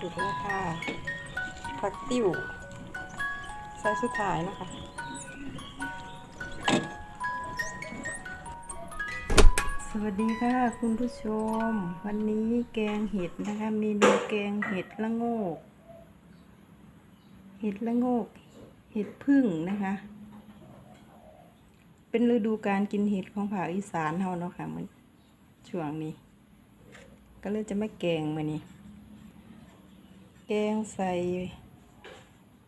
สุดแล้วค่ะผักติ้วใส่สุดท้ายนะคะสวัสดีค่ะ คุณผู้ชม วันนี้แกงเห็ดนะคะเมนูแกงเห็ดละโงก เห็ดละโงก เห็ดพึ่งนะคะเป็นฤดูการกินเห็ดของภาคอีสานเฮาเนาะค่ะมันช่วงนี้ ก็เลยจะไม่แกงมานี่ แกงใส่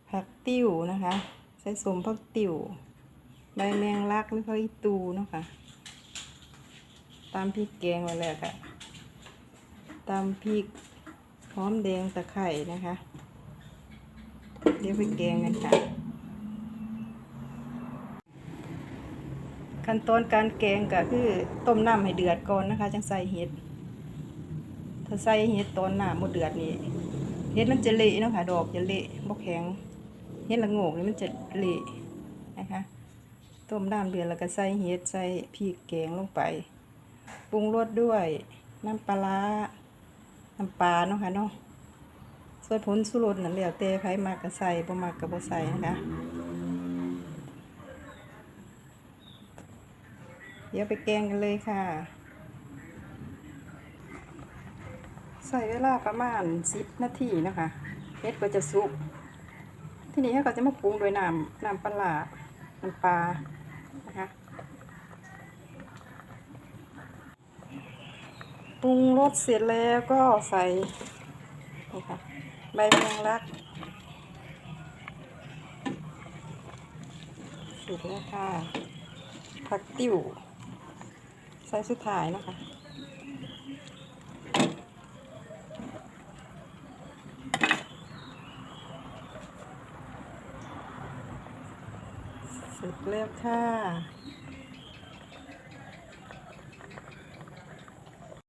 ผักติ้วนะคะ ใส่สมผักติ้วใบแมงลักหรือผักอีตูนะคะตามพริกแกงไว้แล้วค่ะตามพริกหอมแดงตะไคร่นะคะ เดี๋ยวไปแกงกันค่ะ ขั้นตอนการแกงก็คือต้มน้ำให้เดือดก่อนนะคะ จังใส่เห็ด ถ้าใส่เห็ดตอนน้ำหมดเดือดนี่ เห็ดมันจะเละเนาะค่ะ ดอกจะเละบ่แข็ง เห็ดละโงกนี่มันจะเละนะคะ ต้มน้ำเดือดแล้วก็ใส่เห็ดใส่พริกแกงลงไป ปรุงรสด้วยน้ำปลาร้าน้ำปลาเนาะค่ะเนาะ ส่วนผลสุรสนั่นแล้วแต่ใครมากก็ใส่บ่มากก็บ่ใส่นะคะ เดี๋ยวไปแกงกันเลยค่ะ ใส่เวลาประมาณสิบนาทีนะคะเห็ดก็จะสุก ทีนี้เราก็จะมาปรุงโดยน้ำน้ำปลาร้าน้ำปลานะคะปรุงรสเสร็จแล้วก็ใส่นี่ค่ะใบแมงลักสุดแล้วค่ะผักติ้วใส่สุดท้ายนะคะ เสร็จแล้วค่ะ